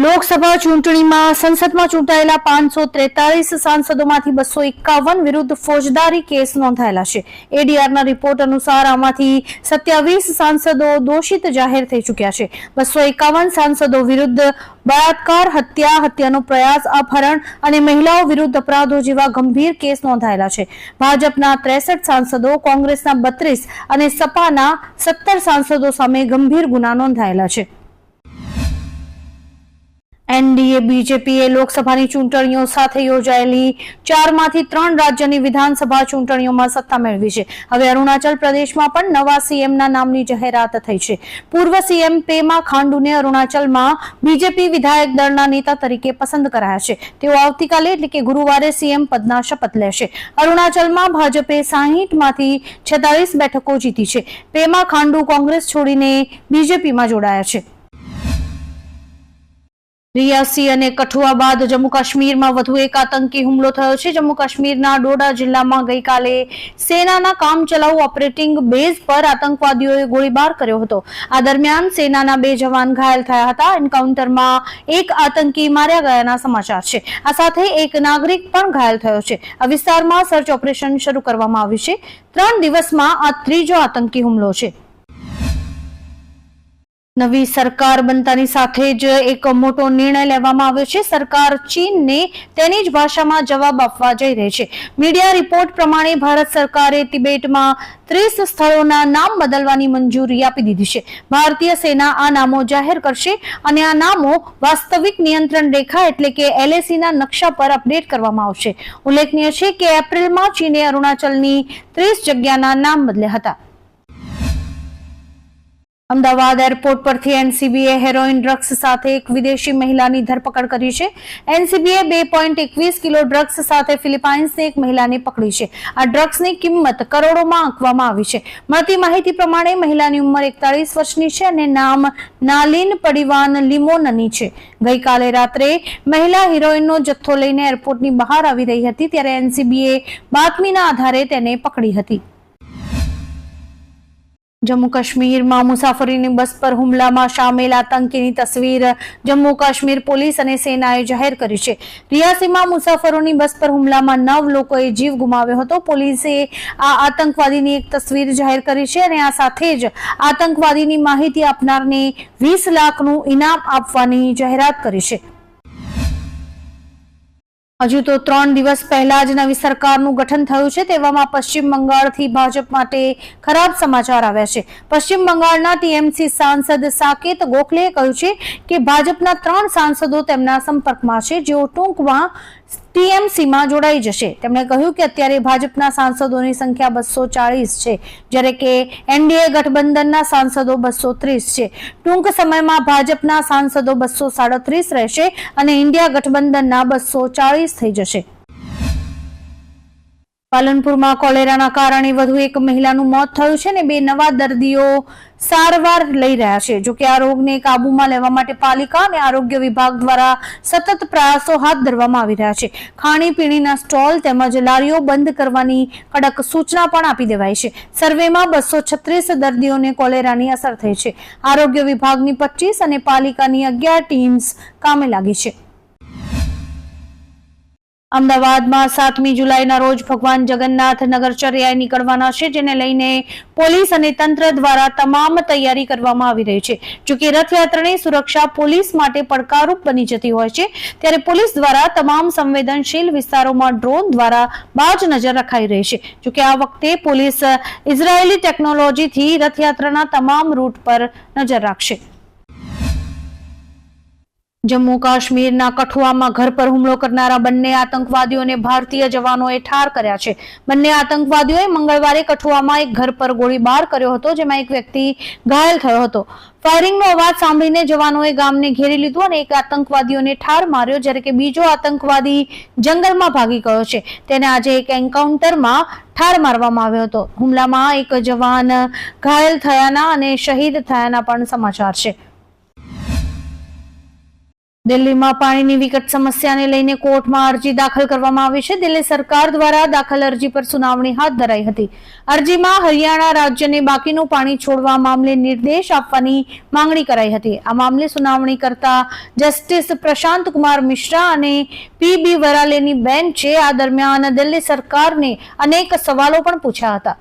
લોકસભા ચૂંટણીમાં સંસદમાં ચૂંટાયેલા પાંચસો ત્રેતાલીસ સાંસદોમાંથી બસો એકાવન વિરુદ્ધ ફોજદારી કેસ નોંધાયેલા છે. એડીઆરના રિપોર્ટ અનુસાર આમાંથી સત્યાવીસ સાંસદો દોષિત જાહેર થઈ ચૂક્યા છે. બસો એકાવન સાંસદો વિરુદ્ધ બળાત્કાર, હત્યા, હત્યાનો પ્રયાસ, અપહરણ અને મહિલાઓ વિરુદ્ધ અપરાધો જેવા ગંભીર કેસ નોંધાયેલા છે. ભાજપના ત્રેસઠ સાંસદો, કોંગ્રેસના બત્રીસ અને સપાના સત્તર સાંસદો સામે ગંભીર ગુના નોંધાયેલા છે. એનડીએ, બીજેપીએ લોકસભાની ચૂંટણીઓ સાથે યોજાયેલી ચારમાંથી ત્રણ રાજ્યની વિધાનસભા ચૂંટણીઓમાં સત્તા મેળવી છે. હવે અરુણાચલ પ્રદેશમાં પણ નવા સીએમના નામની જાહેરાત થઈ છે. પૂર્વ સીએમ પેમા ખાંડુને અરુણાચલમાં બીજેપી વિધાયક દળના નેતા તરીકે પસંદ કરાયા છે. તેઓ આવતીકાલે, એટલે કે ગુરુવારે સીએમ પદના શપથ લેશે. અરુણાચલમાં ભાજપે સાહીઠમાંથી છેતાલીસ બેઠકો જીતી છે. પેમા ખાંડુ કોંગ્રેસ છોડીને બીજેપીમાં જોડાયા છે. રિયાસી અને કઠુઆ બાદ જમ્મુ કાશ્મીરમાં વધુ એક આતંકી હુમલો થયો છે. જમ્મુ કાશ્મીરના ડોડા જિલ્લામાં ગઈકાલે સેનાના કામચલાઉ ઓપરેટિંગ બેઝ પર આતંકવાદીઓએ ગોળીબાર કર્યો હતો. આ દરમિયાન સેનાના બે જવાન ઘાયલ થયા હતા. એન્કાઉન્ટરમાં એક આતંકી માર્યા ગયાના સમાચાર છે. આ સાથે એક નાગરિક પણ ઘાયલ થયો છે. આ વિસ્તારમાં સર્ચ ઓપરેશન શરૂ કરવામાં આવ્યું છે. ત્રણ દિવસમાં આ ત્રીજો આતંકી હુમલો છે. નવી સરકાર બનતાની સાથે જ એક મોટો નિર્ણય લેવામાં આવ્યો છે. સરકાર ચીનને તેની જ ભાષામાં જવાબ આપવા જઈ રહી છે. મીડિયા રિપોર્ટ પ્રમાણે ભારત સરકારે તિબેટમાં ત્રીસ સ્થળોના નામ બદલવાની મંજૂરી આપી દીધી છે. ભારતીય સેના આ નામો જાહેર કરશે અને આ નામો વાસ્તવિક નિયંત્રણ રેખા એટલે કે એલએસીના નકશા પર અપડેટ કરવામાં આવશે. ઉલ્લેખનીય છે કે એપ્રિલમાં ચીને અરુણાચલની ત્રીસ જગ્યાના નામ બદલ્યા હતા. અમદાવાદ એરપોર્ટ પરથી એનસીબીએ હેરોઇન ડ્રગ્સ સાથે એક વિદેશી મહિલાની ધરપકડ કરી છે. એનસીબીએ બે પોઈન્ટ એકવીસ કિલો ડ્રગ્સ સાથે ફિલિપાઇન્સની એક મહિલાને પકડી છે. આ ડ્રગ્સની કિંમત કરોડોમાં આંકવામાં આવી છે. મળતી માહિતી પ્રમાણે મહિલાની ઉંમર એકતાળીસ વર્ષની છે અને નામ નાલિન પડિવાન લિમોનની છે. ગઈકાલે રાત્રે મહિલા હિરોઈનનો જથ્થો લઈને એરપોર્ટની બહાર આવી રહી હતી, ત્યારે એનસીબીએ બાતમીના આધારે તેને પકડી હતી. જમ્મુ કાશ્મીરમાં મુસાફરીની બસ પર હુમલામાં સામેલ આતંકીની તસવીર જમ્મુ કાશ્મીર પોલીસ અને સેનાએ જાહેર કરી છે. રિયાસીમાં મુસાફરોની બસ પર હુમલામાં નવ લોકોએ જીવ ગુમાવ્યો હતો. પોલીસે આ આતંકવાદીની એક તસવીર જાહેર કરી છે અને આ સાથે જ આતંકવાદીની માહિતી આપનારને વીસ લાખનું ઇનામ આપવાની જાહેરાત કરી છે. હજુ તો ત્રણ દિવસ પહેલા જ નવી સરકારનું ગઠન થયું છે, તેવામાં પશ્ચિમ બંગાળથી ભાજપ માટે ખરાબ સમાચાર આવ્યા છે. પશ્ચિમ બંગાળના ટીએમસી સાંસદ સાકેત ગોખલેએ કહ્યું છે કે ભાજપના ત્રણ સાંસદો તેમના સંપર્કમાં છે, જેઓ ટૂંકમાં ટીએમસીમાં જોડાઈ જશે. તેમણે કહ્યું કે અત્યારે ભાજપના સાંસદોની સંખ્યા બસો ચાળીસ છે, જ્યારે કે એનડીએ ગઠબંધનના સાંસદો બસો ત્રીસ છે. ટૂંક સમયમાં ભાજપના સાંસદો બસો સાડત્રીસ રહેશે અને ઇન્ડિયા ગઠબંધનના બસો ચાળીસ થઈ જશે. પાલનપુરમાં કોલેરાના કારણે વધુ એક મહિલાનું મોત થયું છે અને બે નવા દર્દીઓ સારવાર લઈ રહ્યા છે. જોકે આ રોગને કાબૂમાં લેવા માટે પાલિકા અને આરોગ્ય વિભાગ દ્વારા સતત પ્રયાસો હાથ ધરવામાં આવી રહ્યા છે. ખાણીપીણીના સ્ટોલ તેમજ લારીઓ બંધ કરવાની કડક સૂચના પણ આપી દેવાઈ છે. સર્વેમાં બસો છત્રીસ દર્દીઓને કોલેરાની અસર થઈ છે. આરોગ્ય વિભાગની પચીસ અને પાલિકાની અગિયાર ટીમ્સ કામે લાગી છે. અમદાવાદમાં સાતમી જુલાઈના રોજ ભગવાન જગન્નાથ નગરચર્યાએ નીકળવાના છે, જેને લઈને પોલીસ અને તંત્ર દ્વારા તમામ તૈયારી કરવામાં આવી રહી છે. જોકે રથયાત્રાની સુરક્ષા પોલીસ માટે પડકારરૂપ બની જતી હોય છે, ત્યારે પોલીસ દ્વારા તમામ સંવેદનશીલ વિસ્તારોમાં ડ્રોન દ્વારા બાજ નજર રખાઈ રહી છે. જોકે આ વખતે પોલીસ ઇઝરાયેલી ટેકનોલોજીથી રથયાત્રાના તમામ રૂટ પર નજર રાખશે. જમ્મુ કાશ્મીરના કઠુઆમાં ઘર પર હુમલો કરનારા બંને આતંકવાદીઓને ભારતીય જવાનોએ ઠાર કર્યા છે. બંને આતંકવાદીઓએ મંગળવારે કઠુઆમાં એક ઘર પર ગોળીબાર કર્યો હતો, જેમાં એક વ્યક્તિ ઘાયલ થયો હતો. ફાયરિંગનો અવાજ સાંભળીને જવાનોએ ગામને ઘેરી લીધું અને એક આતંકવાદીઓને ઠાર માર્યો, જ્યારે કે બીજો આતંકવાદી જંગલમાં ભાગી ગયો છે. તેને આજે એક એન્કાઉન્ટરમાં ઠાર મારવામાં આવ્યો હતો. હુમલામાં એક જવાન ઘાયલ થયાના અને શહીદ થયાના પણ સમાચાર છે. દિલ્હીમાં પાણીની વિકટ સમસ્યાને લઈને કોર્ટમાં અરજી દાખલ કરવામાં આવી છે. દિલ્હી સરકાર દ્વારા દાખલ અરજી પર સુનાવણી હાથ ધરાઈ હતી. અરજીમાં હરિયાણા રાજ્યને બાકીનું પાણી છોડવા મામલે નિર્દેશ આપવાની માંગણી કરાઈ હતી. આ મામલે સુનાવણી કરતા જસ્ટિસ પ્રશાંત કુમાર મિશ્રા અને પી બી વરાલેની બેન્ચે આ દરમિયાન દિલ્હી સરકારને અનેક સવાલો પણ પૂછ્યા હતા.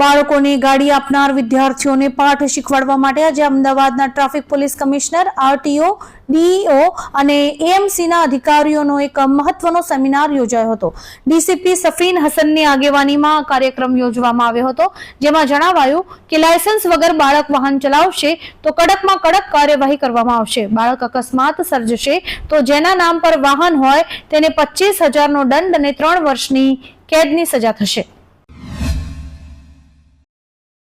બાળકોને ગાડી આપનાર વિદ્યાર્થીઓને પાઠ શીખવાડવા માટે આજે અમદાવાદના traffic police commissioner, RTO, DEO અને એએમસીના અધિકારીઓનો એક મહત્વનો સેમિનાર યોજાયો હતો. ડીસીપી સફીન હસનની આગેવાનીમાં કાર્યક્રમ યોજવામાં આવ્યો હતો, જેમાં જણાવાયું કે લાયસન્સ વગર બાળક વાહન ચલાવશે તો કડકમાં કડક કાર્યવાહી કરવામાં આવશે. બાળક અકસ્માત સર્જશે તો જેના નામ પર વાહન હોય તેને પચીસ હજારનો દંડ અને ત્રણ વર્ષની કેદની સજા થશે.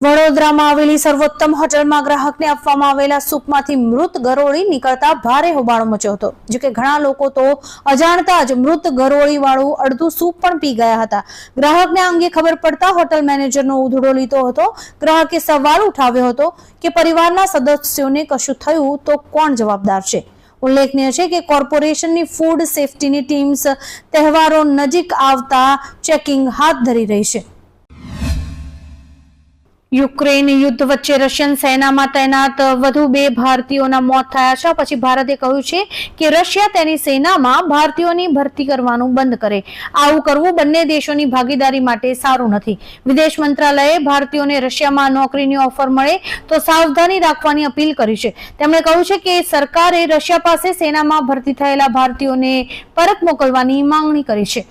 વડોદરામાં આવેલી સર્વોત્તમ હોટલમાં ગ્રાહકને આપવામાં આવેલા સૂપમાંથી મૃત ગરોળી નીકળતા ભારે હોબાળો મચ્યો હતો. જોકે ઘણા લોકો તો અજાણતા જ મૃત ગરોળી વાળું અડધું સૂપ પણ પી ગયા હતા. ગ્રાહકને અંગે ખબર પડતા હોટલ મેનેજરનો ઉધડો લીધો હતો. ગ્રાહકે સવાલ ઉઠાવ્યો હતો કે પરિવારના સદસ્યોને કશું થયું તો કોણ જવાબદાર છે? ઉલ્લેખનીય છે કે કોર્પોરેશનની ફૂડ સેફટીની ટીમ્સ તહેવારો નજીક આવતા ચેકિંગ હાથ ધરી રહી છે. યુક્રેન યુદ્ધ વચ્ચે રશિયન સેનામાં તૈનાત વધુ બે ભારતીયોના મોત થયા છે. પછી ભારતે કહ્યું છે કે રશિયા તેની સેનામાં ભારતીયોની ભરતી કરવાનું બંધ કરે. આવું કરવું બંને દેશોની ભાગીદારી માટે સારું નથી. વિદેશ મંત્રાલયે ભારતીયોને રશિયામાં નોકરીની ઓફર મળે તો સાવધાની રાખવાની અપીલ કરી છે. તેમણે કહ્યું છે કે સરકારે રશિયા પાસે સેનામાં ભરતી થયેલા ભારતીયોને પરત મોકલવાની માંગણી કરી છે.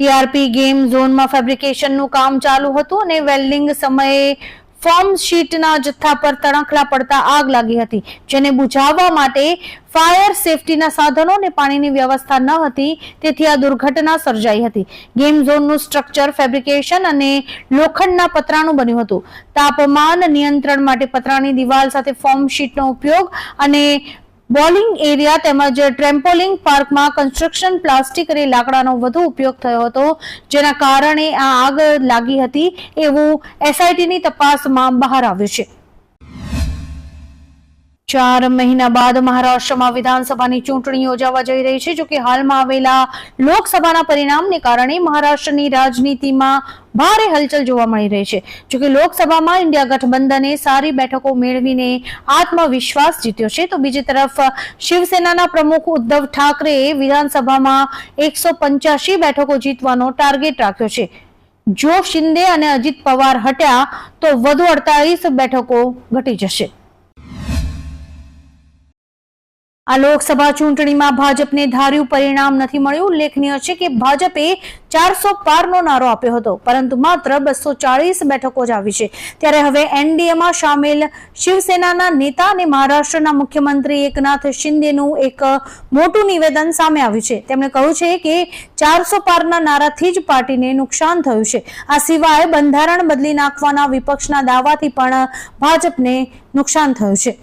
ટીઆરપી ગેમ ઝોનમાં ફેબ્રિકેશનનું કામ ચાલુ હતું અને વેલ્ડિંગ સમયે ફોર્મ શીટના જથ્થા પર તણખલા પડતા આગ લાગી હતી, જેને બુઝાવવા માટે ફાયર સેફટીના સાધનો અને પાણીની વ્યવસ્થા ન હતી, તેથી આ દુર્ઘટના સર્જાઈ હતી. ગેમ ઝોનનું સ્ટ્રક્ચર ફેબ્રિકેશન અને લોખંડના પતરાનું બન્યું હતું. તાપમાન નિયંત્રણ માટે પતરાની દિવાલ સાથે ફોર્મ શીટનો ઉપયોગ અને બોલિંગ એરિયા તેમજ ટ્રેમ્પોલિંગ પાર્કમાં કન્સ્ટ્રક્શન પ્લાસ્ટિક અને લાકડાનો વધુ ઉપયોગ થયો હતો, જેના કારણે આ આગ લાગી હતી, એવું એસઆઈટીની તપાસમાં બહાર આવ્યું છે. ચાર મહિના બાદ મહારાષ્ટ્રમાં વિધાનસભાની ચૂંટણી યોજાવા જઈ રહી છે જોકે હાલમાં આવેલા લોકસભાના પરિણામને કારણે મહારાષ્ટ્રની રાજનીતિમાં ભારે હલચલ જોવા મળી રહી છે. જોકે લોકસભામાં ઇન્ડિયા ગઠબંધને સારી બેઠકો મેળવીને આત્મવિશ્વાસ જીત્યો છે, તો બીજી તરફ શિવસેનાના પ્રમુખ ઉદ્ધવ ઠાકરેએ વિધાનસભામાં એકસો પંચ્યાસી બેઠકો જીતવાનો ટાર્ગેટ રાખ્યો છે. જો શિંદે અને અજીત પવાર હટ્યા, તો વધુ અડતાલીસ બેઠકો ઘટી જશે. આ લોકસભા ચૂંટણીમાં ભાજપને ધાર્યું પરિણામ નથી મળ્યું. ઉલ્લેખનીય છે કે ભાજપે ચારસો પારનો નારો આપ્યો હતો, પરંતુ માત્ર બસો ચાળીસ બેઠકો જ આવી છે. ત્યારે હવે એનડીએમાં સામેલ શિવસેનાના નેતા અને મહારાષ્ટ્રના મુખ્યમંત્રી એકનાથ શિંદેનું એક મોટું નિવેદન સામે આવ્યું છે. તેમણે કહ્યું છે કે ચારસો પારના નારાથી જ પાર્ટીને નુકસાન થયું છે. આ સિવાય બંધારણ બદલી નાખવાના વિપક્ષના દાવાથી પણ ભાજપને નુકસાન થયું છે.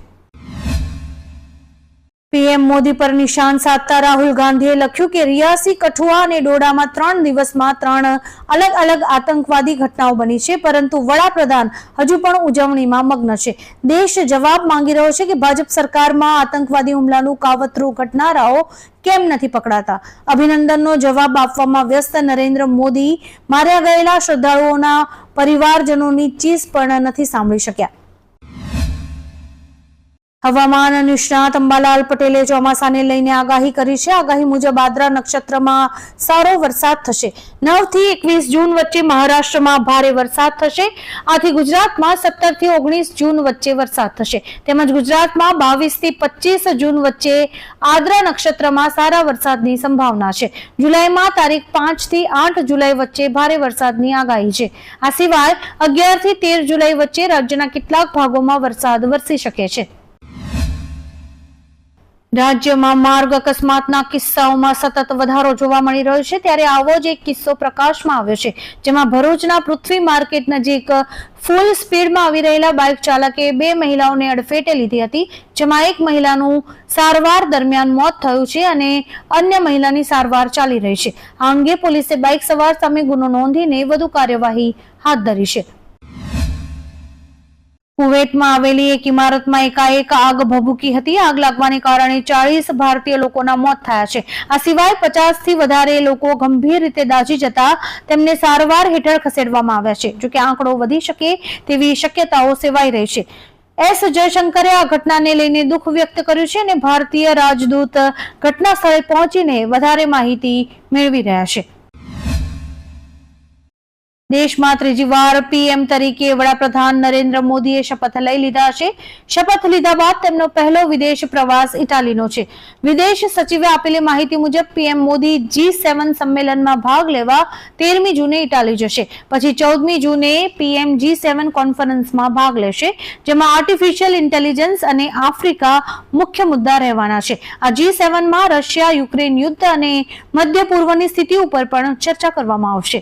પીએમ મોદી પર નિશાન સાધતા રાહુલ ગાંધીએ લખ્યું કે રિયાસી, કઠુઆ અને ડોડામાં ત્રણ દિવસમાં ત્રણ અલગ અલગ આતંકવાદી ઘટનાઓ બની છે, પરંતુ વડાપ્રધાન હજુ પણ ઉજવણીમાં મગ્ન છે. દેશ જવાબ માંગી રહ્યો છે કે ભાજપ સરકારમાં આતંકવાદી હુમલાનું કાવતરું ઘટનારાઓ કેમ નથી પકડાતા? અભિનંદનનો જવાબ આપવામાં વ્યસ્ત નરેન્દ્ર મોદી માર્યા ગયેલા શ્રદ્ધાળુઓના પરિવારજનોની ચીસ પણ નથી સાંભળી શક્યા. હવામાન નિષ્ણાત અંબાલાલ પટેલે ચોમાસાને લઈને આગાહી કરી છે. આગાહી મુજબ આદ્રા નક્ષત્રમાં સારો વરસાદ થશે. નવથી એકવીસ જૂન વચ્ચે મહારાષ્ટ્રમાં ભારે વરસાદ થશે. આથી ગુજરાતમાં સત્તરથી ઓગણીસ જૂન વચ્ચે વરસાદ થશે. તેમજ ગુજરાતમાં બાવીસથી પચીસ જૂન વચ્ચે આદ્રા નક્ષત્રમાં સારા વરસાદની સંભાવના છે. જુલાઈમાં તારીખ પાંચથી આઠ જુલાઈ વચ્ચે ભારે વરસાદની આગાહી છે. આ સિવાય અગિયારથી તેર જુલાઈ વચ્ચે રાજ્યના કેટલાક ભાગોમાં વરસાદ વરસી શકે છે. રાજ્યમાં માર્ગ અકસ્માતના કિસ્સાઓમાં સતત વધારો જોવા મળી રહ્યો છે. ત્યારે આવો જ એક કિસ્સો પ્રકાશમાં આવ્યો છે, જેમાં ભરૂચના પૃથ્વી માર્કેટ નજીક ફૂલ સ્પીડમાં આવી રહેલા બાઇક ચાલકે બે મહિલાઓને અડફેટે લીધી હતી, જેમાં એક મહિલાનું સારવાર દરમિયાન મોત થયું છે અને અન્ય મહિલાની સારવાર ચાલી રહી છે. આ અંગે પોલીસે બાઇક સવાર સામે ગુનો નોંધીને વધુ કાર્યવાહી હાથ ધરી છે. કુવેતમાં આવેલી એક ઇમારતમાં એકાએક આગ ભભૂકી હતી. આગ લાગવાને કારણે ચાળીસ ભારતીય લોકોના મોત થયા છે. આ સિવાય પચાસથી વધારે લોકો ગંભીર રીતે દાઝી જતા તેમને સારવાર હેઠળ ખસેડવામાં આવ્યા છે. જોકે આંકડો વધી શકે તેવી શક્યતાઓ સેવાઈ રહી છે. એસ જયશંકરે આ ઘટનાને લઈને દુઃખ વ્યક્ત કર્યું છે અને ભારતીય રાજદૂત ઘટના સ્થળે પહોંચીને વધારે માહિતી મેળવી રહ્યા છે. દેશમાં ત્રીજી વાર પીએમ તરીકે વડાપ્રધાન નરેન્દ્ર મોદીએ શપથ લઈ લીધા છે. શપથ લીધા બાદ તેમનો પહેલો વિદેશ પ્રવાસ ઇટાલીનો છે. વિદેશ સચિવે આપેલી માહિતી મુજબ પીએમ મોદી જી સેવન સંમેલનમાં ભાગ લેવા તેરમી જૂને ઇટાલી જશે. પછી ચૌદમી જૂને પીએમ જી સેવન કોન્ફરન્સમાં ભાગ લેશે, જેમાં આર્ટિફિશિયલ ઇન્ટેલિજન્સ અને આફ્રિકા મુખ્ય મુદ્દા રહેવાના છે. આ જી સેવનમાં રશિયા, યુક્રેન યુદ્ધ અને મધ્ય પૂર્વની સ્થિતિ ઉપર પણ ચર્ચા કરવામાં આવશે.